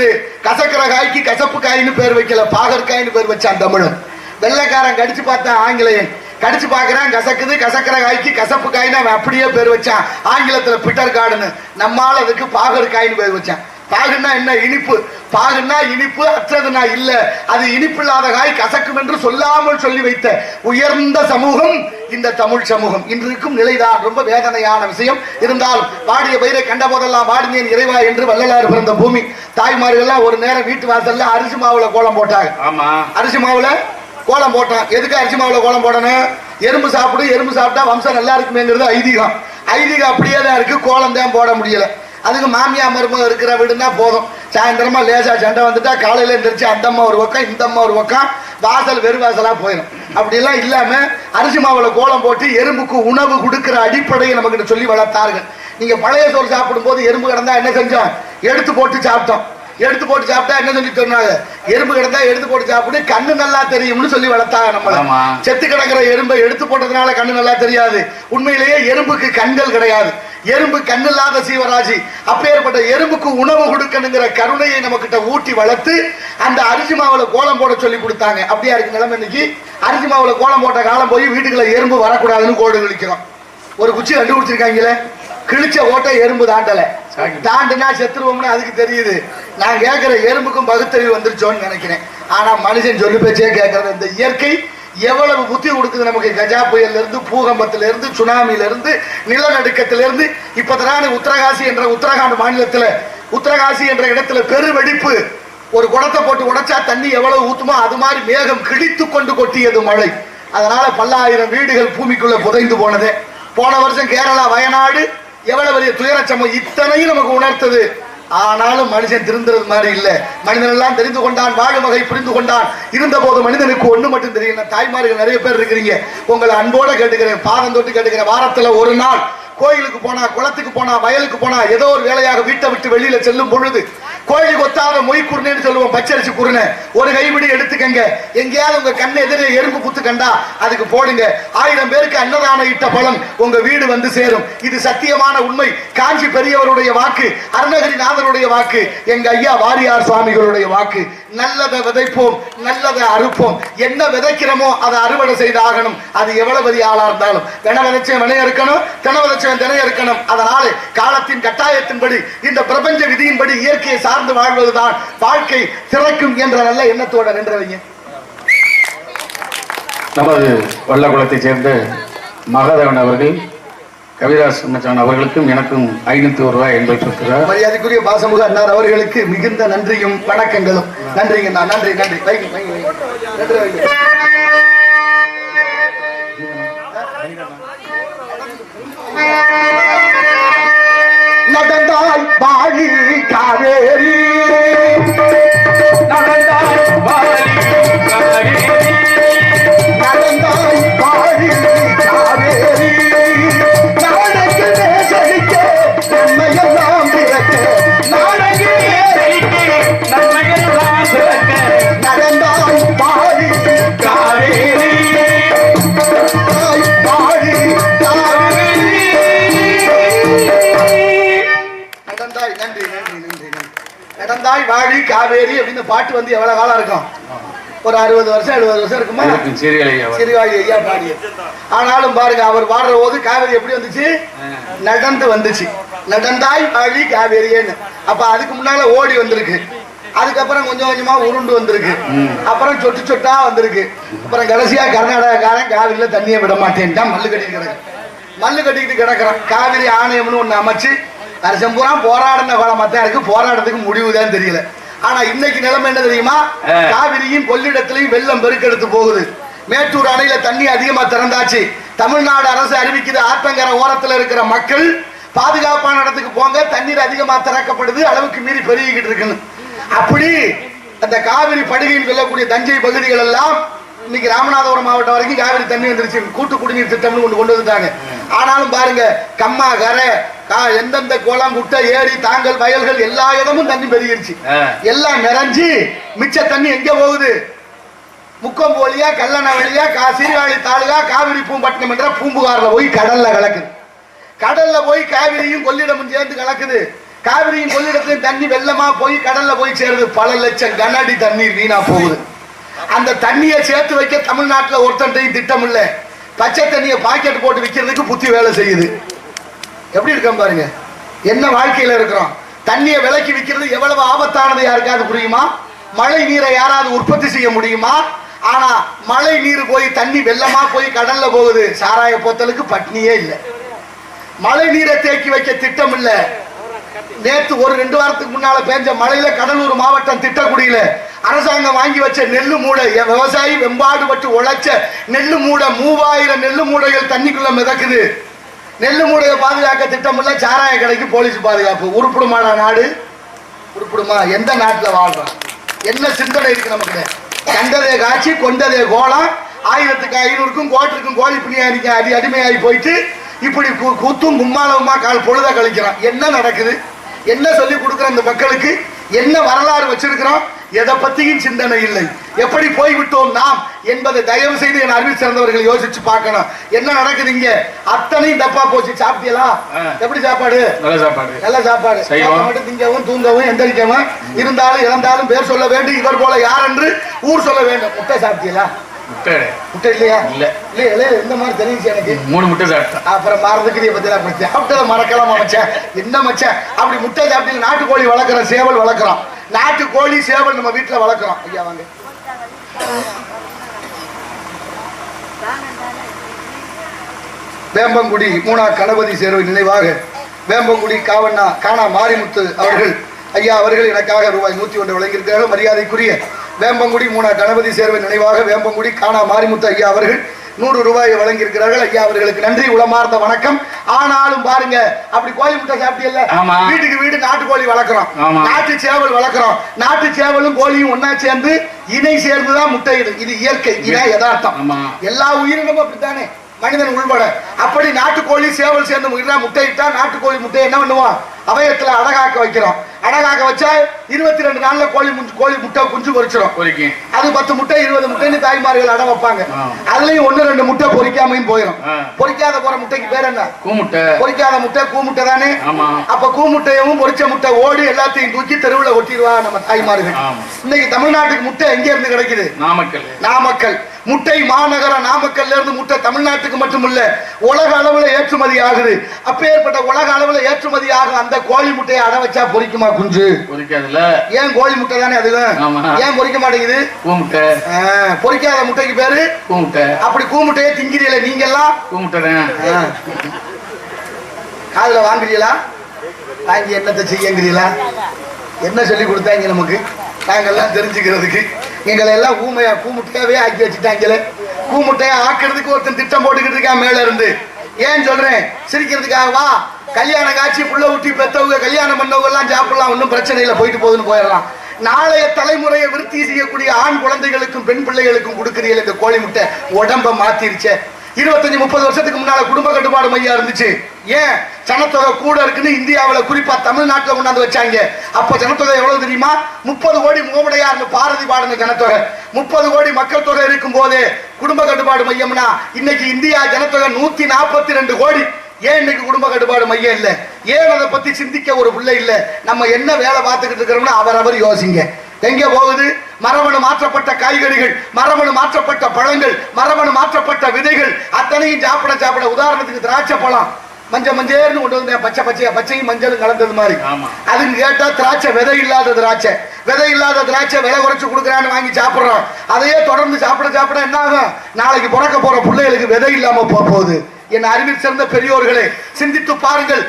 கசக்குது கசக்கிற காய்க்கு கசப்பு காயின்னு பேர் வைக்கல பாகற்காயின்னு பேர் வச்சான் தமிழன். வெள்ளைக்காரன் கடிச்சு பார்த்தான் ஆங்கிலேயன். கடிச்சு பார்க்கறான் கசக்குது கசக்கிற காய்க்கு கசப்பு காயின்னு அவன் அப்படியே பேர் வச்சான். ஆங்கிலத்துல பிட்டர் காடுன்னு நம்மால் அதுக்கு பாகற்காயின்னு பேர் வச்சான். பாகுன்னா என்ன இனிப்பு? பாகுன்னா இனிப்பு அற்றதுனா இல்ல. அது இனிப்பில்லாத காய் கசக்கும் என்று சொல்லாமல் சொல்லி வைத்த உயர்ந்த சமூகம் இந்த தமிழ் சமூகம். இன்றைக்கும் நிலைதான். ரொம்ப வேதனையான விஷயம். இருந்தாலும் வாடிய பயிரை கண்ட போதெல்லாம் வாடினேன் இறைவா என்று வள்ளலார் பிறந்த பூமி. தாய்மார்கள்லாம் ஒரு நேரம் வீட்டு வாசல்ல அரிசி மாவுல கோலம் போட்டாங்க. ஆமா. அரிசி மாவுல கோலம் போட்டான். எதுக்கு அரிசி மாவுல கோலம் போடணும்? எறும்பு சாப்பிடு எறும்பு சாப்பிட்டா வம்சம் நல்லா இருக்குமேங்கிறது ஐதீகம். ஐதீகம் அப்படியே தான் இருக்கு. கோலம் தான் போட முடியல. அதுக்கு மாமியா மருமக இருக்கிற வீடுனா போதும். சாயந்தரமா லேசா சண்டை வந்துட்டா காலையில எந்திரிச்சு அந்த அம்மா ஒரு பக்கம் இந்த அம்மா ஒரு பக்கம் வாசல் வெறு வாசலா போயிடும். அப்படியெல்லாம் இல்லாம அரிசி மாவுல கோலம் போட்டு எறும்புக்கு உணவு கொடுக்கிற அடிப்படையை நமக்கு சொல்லி வளர்த்தார்கள். நீங்க பழைய சோறு சாப்பிடும் போது எறும்பு கிடந்தா என்ன செஞ்சோம் எடுத்து போட்டு சாப்பிட்டோம். எடுத்து போட்டு சாப்பிட்டா என்ன சொல்லி சொன்னாங்க எறும்பு கிடந்தா எடுத்து போட்டு சாப்பிடு கண்ணு நல்லா தெரியும்னு சொல்லி வளர்த்தாங்க நம்மள. ஆமா. செத்து கிடக்கிற எறும்பை எடுத்து போட்டதுனால கண்ணு நல்லா தெரியாது. உண்மையிலேயே எறும்புக்கு கண்கள் கிடையாது. எறும்பு கண்ணில்லாத சீவராசி அப்பேற்பட்ட எறும்புக்கு உணவு கொடுக்கணுங்கிற கருணையை நம்மகிட்ட ஊட்டி வளர்த்து அந்த அரிசி மாவுல கோலம் போட சொல்லி கொடுத்தாங்க. அப்படியா இருக்கு நிலைமை இன்னைக்கு? அரிசி மாவுல கோலம் போட்ட காலம் போய் வீட்டுக்குள்ள எறும்பு வரக்கூடாதுன்னு கோடு கிழிக்கிறோம். ஒரு குச்சி கண்டுபிடிச்சிருக்காங்களே கிழிச்ச ஓட்டை எறும்பு தாண்டல. தாண்டுனா செத்துருவோம்னு அதுக்கு தெரியுது. நான் கேட்கிற எறும்புக்கும் பகுத்தறிவு வந்துருச்சோன்னு நினைக்கிறேன். ஆனா மனுஷன் சொல்லி பேச்சே கேட்கறது இந்த இயற்கை எவ்வளவு புத்தி கொடுக்குது நமக்கு? கஜா புயல்ல இருந்து பூகம்பத்துல இருந்து சுனாமில இருந்து நிலநடுக்கத்துல இருந்து இப்பதான உத்தரகாசி என்ற உத்தரகாண்ட் மாநிலத்துல உத்தரகாசி என்ற இடத்துல பெருவெடிப்பு. ஒரு குடத்தை போட்டு உடைச்சா தண்ணி எவ்வளவு ஊத்துமோ அது மாதிரி மேகம் கிழித்து கொண்டு கொட்டியது மழை. அதனால பல்லாயிரம் வீடுகள் பூமிக்குள்ள புதைந்து போனது. போன வருஷம் கேரளா வயநாடு எவ்வளவு பெரிய துயரச்சமம் இத்தனையும் நமக்கு உணர்த்தது. ஆனாலும் மனுஷன் திருந்துறது மாதிரி இல்லை. மனிதன் எல்லாம் தெரிந்து கொண்டான் வாழும் வகை புரிந்து கொண்டான். இருந்த போது மனிதனுக்கு ஒண்ணு மட்டும் தெரியும். தாய்மார்கள் நிறைய பேர் இருக்கிறீங்க. உங்களை அன்போட கேட்டுக்கிறேன் பாதம் தொட்டு கேட்டுக்கிறேன். வாரத்துல ஒரு நாள் கோயிலுக்கு போனா குளத்துக்கு போனா வயலுக்கு போனா ஏதோ ஒரு வேலையாக வீட்டை விட்டு வெளியில செல்லும் பொழுது கோழி கொத்தாத மொய் குருணைன்னு சொல்லுவோம். பச்சரிசி குருணை ஒரு கைப்பிடி எடுத்துக்கங்க. எங்கேயாவது உங்க கண்ணு எதிரே எறும்பு குத்து கண்டா அதுக்கு போடுங்க. ஆயிரம் பேருக்கு அன்னதானம் இட்ட பலன் உங்க வீடு வந்து சேரும். இது சத்தியமான உண்மை. காஞ்சி பெரியவருடைய வாக்கு அருணகிரிநாதருடைய வாக்கு எங்க ஐயா வாரியார் சுவாமிகளுடைய வாக்கு. நல்லதை விதைப்போம் நல்லதை அறுப்போம். என்ன விதைக்கிறோமோ அதை அறுவடை செய்தாகணும். அது எவ்வளவு பெரிய ஆளா இருந்தாலும். தின விதைச்சவன் வினைய இருக்கணும் தின விதைச்சவன் தினைய இருக்கணும். அதனால காலத்தின் கட்டாயத்தின்படி இந்த பிரபஞ்ச விதியின்படி இயற்கையை சார்ந்து வாழ்வதுதான் வாழ்க்கை திறக்கும் என்ற நல்ல எண்ணத்தோட நின்றவங்க. நமது வல்லகுளத்தைச் சேர்ந்த மகாதேவன் அவர்கள் கவிதாஸ் மச்சான் அவர்களுக்கும் எனக்கும் ஐநூத்தி ஒரு ரூபாய் என்பட்டிருக்கிறார் மரியாதைக்குரிய பாசமுக அண்ணார் அவர்களுக்கு மிகுந்த நன்றியும் வணக்கங்களும். நன்றிங்க நன்றி நன்றி. வைங்க வைங்க நன்றி வைங்க. நடந்தாய் வாழி காவேரி நடந்தாய் வாழி காவேரி அப்படின்னு பாட்டு வந்து எவ்வளவு காலம் இருக்கும்? ஒரு அறுபது வருஷம் எழுபது வருஷம் இருக்குமா? சிறுவாழி ஐயா பாடிய ஆனாலும் பாருங்க அவர் பாடுற போது காவேரி எப்படி வந்துச்சு? நடந்து வந்துச்சு. நடந்தாய் வாழி காவேரியன்னு. அப்ப அதுக்கு முன்னால ஓடி வந்திருக்கு. அதுக்கப்புறம் கொஞ்சம் கொஞ்சமா உருண்டு வந்திருக்கு. அப்புறம் சொட்டு சொட்டா வந்திருக்கு. அப்புறம் கடைசியா கர்நாடகாக்காரன் காவிரியில தண்ணியை விட மாட்டேன்ட்டான். மல்லு கட்டிட்டு கிடக்கு. மல்லு கட்டிக்கிட்டு கிடக்குறான். காவிரி ஆணையம்னு ஒண்ணு அமைச்சு வருஷம் பூரா போராடின காலமாத்தான் இருக்கு போராடுறதுக்கு முடிவுதான் தெரியல. ஆனா இன்னைக்கு நிலைமை என்ன தெரியுமா. காவிரியும் கொள்ளிடத்திலையும் வெள்ளம் பெருக்கெடுத்து போகுது. மேட்டூர் அணையில தண்ணி அதிகமா திறந்தாச்சு. தமிழ்நாடு அரசு அறிவிக்குது ஆத்தங்கரை ஓரத்துல இருக்கிற மக்கள் பாதுகாப்பான இடத்துக்கு போங்க தண்ணீர் அதிகமா திறக்கப்படுது அளவுக்கு மீறி பெருகிக்கிட்டு இருக்குன்னு. அப்படி அந்த காவிரி படுகைன்னு சொல்லக்கூடிய தஞ்சை பகுதிகள் எல்லாம் இன்னைக்கு ராமநாதபுரம் மாவட்டம் வரைக்கும் காவிரி தண்ணி வந்துருச்சு. கூட்டு குடிநீர் திட்டம்னு கொண்டு கொண்டு வந்துட்டாங்க. ஆனாலும் பாருங்க கம்மா கரை கா- எந்தெந்த குளம் குட்டை ஏரி தாங்கல் வயல்கள் எல்லா இடமும் தண்ணி பெருகிருச்சு. எல்லாம் நிறைஞ்சு மிச்ச தண்ணி எங்க போகுது? முக்கொம்பு வழியா கல்லண வழியா கா சீர்காழி தாலுகா காவிரி பூம்பட்டினம் என்ற பூம்புகார்ல போய் கடல்ல கலக்குது. கடல்ல போய் காவிரியும் கொள்ளிடமும் சேர்ந்து கலக்குது. காவிரியின் கொள்ளிடத்திலும் தண்ணி வெள்ளமா போய் கடல்ல போய் சேருது. பல லட்சம் கனஅடி தண்ணீர் வீணா போகுது. அந்த தண்ணியை சேர்த்து வைக்க தமிழ்நாட்டில் ஒருத்தன்ட்டையும் திட்டம் இல்லை பச்சை தண்ணியை பாக்கெட் போட்டு விற்கிறதுக்கு புத்தி வேலை செய்யுது. எப்படி இருக்கோம் பாருங்க? என்ன வாழ்க்கையில் இருக்கிறோம்? தண்ணியை விலைக்கு விற்கிறது எவ்வளவு ஆபத்தானது யாருக்காவது புரியுமா? மழை நீரை யாராவது உற்பத்தி செய்ய முடியுமா? ஆனா மழை நீர் போய் தண்ணி வெள்ளமா போய் கடல்ல போகுது. சாராய போத்தலுக்கு பட்னியே இல்லை. மழை நீரை தேக்கி வைக்க திட்டம் இல்லை. நேற்று ஒரு ரெண்டு வாரத்துக்கு முன்னால பேஞ்ச மழையில கடலூர் மாவட்டம் திட்டக்குடியில அரசாங்கம் வாங்கி வச்ச நெல்லு மூடை விவசாயி வெம்பாடுபட்டு உழைச்ச நெல்லு மூடை மூவாயிரம் நெல்லு மூடைகள் தண்ணிக்குள்ள மிதக்குது. நெல்லு மூடையை பாதுகாக்க திட்டம் இல்ல சாராய கடைக்கு போலீஸ் பாதுகாப்பு. உருப்பிடுமாடா நாடு? உருப்பிடுமா? எந்த நாட்டில் வாழ்றோம்? என்ன சிந்தனை இருக்கு நமக்கு கண்டதே காட்சி கொண்டதே கோலம். ஆயிரத்துக்கு ஐநூறுக்கும் கோட்டிற்கும் கோழி பிணியாரிக்கும் அடி அடிமையாகி போயிட்டு இப்படி கு- குத்தும் கும்மாளவுமா கால் பொழுத கழிக்கிறான். என்ன நடக்குது? என்ன சொல்லி கொடுக்குற இந்த மக்களுக்கு? என்ன வரலாறு வச்சிருக்கிறோம்? எதை பத்தியும் சிந்தனை இல்லை. எப்படி போய்விட்டோம் நாம் என்பதை தயவு செய்து என் அறிவு சிறந்தவர்கள் யோசிச்சு பார்க்கணும். என்ன நடக்குது இங்க? அத்தனையும் தப்பா போச்சு. சாப்பிட்டீங்களா. எப்படி சாப்பாடு? நல்ல சாப்பாடு. நல்ல சாப்பாடு. மட்டும் திங்கவும் தூங்கவும் எந்திரிக்கவும். இருந்தாலும் இறந்தாலும் பேர் சொல்ல வேண்டும். இவர் போல யார் என்று ஊர் சொல்ல வேண்டும். முட்டை சாப்பிட்டீங்களா முட்டை. இல்லையா? இல்ல. இல்லையா? இந்த மாதிரி தெரிஞ்சு எனக்கு? மூணு முட்டை சாப்பிட்டேன். அப்புறம் மறந்துக்கிறிய பத்தி அப்படி சாப்பிட்டதை மறக்கலாம் மச்சான்? என்ன மச்சான்? அப்படி முட்டை சாப்பிட்டு நாட்டுக்கோழி வளர்க்குறோம் சேவல் வளர்க்குறோம் நாட்டுக்கோழி சேவல் நம்ம வீட்டில் வளர்க்குறோம். ஐயா வாங்க. வேம்பங்குடி மூணா கணபதி சேர்வை நினைவாக. வேம்பங்குடி காவண்ணா காணா மாரிமுத்து அவர்கள். ஐயா அவர்கள் எனக்காக ரூபாய் நூத்தி ஒன்று வழங்கியிருக்கிறார்கள். மரியாதைக்குரிய வேம்பங்குடி மூணா கணபதி சேர்வை நினைவாக வேம்பங்குடி காணா மாரிமுத்து ஐயா அவர்கள் நூறு ரூபாயை வழங்கியிருக்கிறார்கள். ஐயா அவர்களுக்கு நன்றி. உளமார்ந்த வணக்கம். ஆனாலும் பாருங்க அப்படி கோழி முட்டை சாப்பிட்டீங்கல்ல. வீட்டுக்கு வீடு நாட்டுக்கோழி வளர்க்குறோம். நாட்டு சேவல் வளர்க்குறோம். நாட்டு சேவலும் கோழியும் ஒண்ணா சேர்ந்து இணை சேர்ந்துதான் முட்டையிடும். இது இயற்கை இதான் யதார்த்தம். எல்லா உயிரினமும் அப்படித்தானே? மனிதன் உள்பட. அப்படி நாட்டுக்கோழி சேவல் சேர்ந்து முட்டை முட்டையிட்டா நாட்டுக்கோழி முட்டை என்ன பண்ணுவோம்? அவயத்துல அடகாக்க வைக்கிறோம். அடகாக்க வச்சா இருபத்தி ரெண்டு நாள்ல கோழி முஞ்சு கோழி முட்டை குஞ்சு பொறிக்கும் அது பத்து முட்டை இருபது முட்டைன்னு தாய்மார்கள் அடை வைப்பாங்க. அதுலயும் ஒண்ணு ரெண்டு முட்டை பொரிக்காமையும் போயிடும் ஆ. பொரிக்காத போற முட்டைக்கு பேர் என்ன? கூமுட்டை. பொரிக்காத முட்டை கூ முட்டை தானே. அப்ப கூ முட்டையும் பொரிச்ச முட்டை ஓடி எல்லாத்தையும் தூக்கி தெருவுல ஒட்டிடுவா நம்ம தாய்மார்கள். இன்னைக்கு தமிழ்நாட்டுக்கு முட்டை எங்க இருந்து கிடைக்குது? நாமக்கல். நாமக்கல். முட்டை மாநகர நாமக்கல்ல இருந்து முட்டை தமிழ்நாட்டுக்கு மட்டுமில்ல உலக அளவுல ஏற்றுமதி ஆகுது. அப்பேற்பட்ட உலக அளவுல ஏற்றுமதி ஆகும் அந்த கோழி முட்டையை அடை வச்சா பொரிக்குமா குஞ்சு? பொறிக்காதுல ஏன் கோழி முட்டை தானே அதுவும். ஏன் பொரிக்க மாட்டேங்குது? கூமுட்டை. ஆ, பொரிக்காத முட்டைக்கு பேரு? கூமுட்டை. அப்படி கூ முட்டையை திங்கிறீல நீங்க எல்லாம் கூமுட்டை. காதுல வாங்குறீங்களா வாங்கி என்னத்தை செய்யுங்கிறீங்களா என்ன சொல்லி கொடுத்தாங்க நமக்கு? நாங்கெல்லாம் தெரிஞ்சுக்கிறதுக்கு. எங்களை எல்லாம் ஊமையா கூமுட்டையாவே ஆக்கி வச்சுட்டாங்களே. கூமுட்டையா ஆக்குறதுக்கு ஒருத்தன் திட்டம் போட்டுக்கிட்டு இருக்கான் மேல இருந்து. ஏன் சொல்றேன்? சிரிக்கிறதுக்காகவா கல்யாண காட்சி புள்ள ஊட்டி பெத்தவங்க கல்யாணம் பண்ணவங்க எல்லாம் சாப்பிடலாம். ஒன்றும் பிரச்சனை இல்லை போயிட்டு போகுதுன்னு போயிடலாம். நாளைய தலைமுறையை விருத்தி செய்யக்கூடிய ஆண் குழந்தைகளுக்கும் பெண் பிள்ளைகளுக்கும் கொடுக்குறீங்க இந்த கோழி முட்டை. உடம்ப மாத்திருச்சே. இருபத்தஞ்சு முப்பது வருஷத்துக்கு முன்னால குடும்ப கட்டுப்பாடு மையம் இருந்துச்சு. ஏன்? ஜனத்தொகை கூட இருக்குன்னு இந்தியாவில் குறிப்பா தமிழ்நாட்டில் கொண்டாந்து வச்சாங்க. அப்ப ஜனத்தொகை எவ்வளவு தெரியுமா? முப்பது கோடி முகமுடையார்னு பாரதி பாடின ஜனத்தொகை முப்பது கோடி மக்கள் தொகை இருக்கும் போதே குடும்ப கட்டுப்பாடு மையம்னா இன்னைக்கு இந்தியா ஜனத்தொகை நூத்தி நாற்பத்தி ரெண்டு கோடி. ஏன் இன்னைக்கு குடும்ப கட்டுப்பாடு மையம் இல்லை? ஏன் அதை பத்தி சிந்திக்க ஒரு பிள்ளை இல்லை? நம்ம என்ன வேலை பார்த்துக்கிட்டு இருக்கிறோம்னு அவரவர் யோசிங்க. எங்க போகுது? மரபணு மாற்றப்பட்ட காய்கறிகள் மரபணு மாற்றப்பட்ட பழங்கள் மரபணு மாற்றப்பட்ட விதைகள் அத்தனையும் சாப்பிட சாப்பிட. உதாரணத்துக்கு திராட்சை பழம். மஞ்சள் மஞ்சள்னு கொண்டு வந்தேன் பச்சை பச்சையா பச்சையும் மஞ்சளும் கலந்தது மாதிரி. அதுக்கு கேட்டா திராட்சை விதை இல்லாத திராட்சை. விதை இல்லாத திராட்சை விலை குறைச்சு கொடுக்குறான்னு வாங்கி சாப்பிடுறோம். அதையே தொடர்ந்து சாப்பிட சாப்பிட என்ன ஆகும்? நாளைக்கு பிறக்க போற பிள்ளைகளுக்கு விதை இல்லாம போக போகுது. என் அறிவில் சிறந்த பெரியோர்களே சிந்தித்து பாருங்கள்.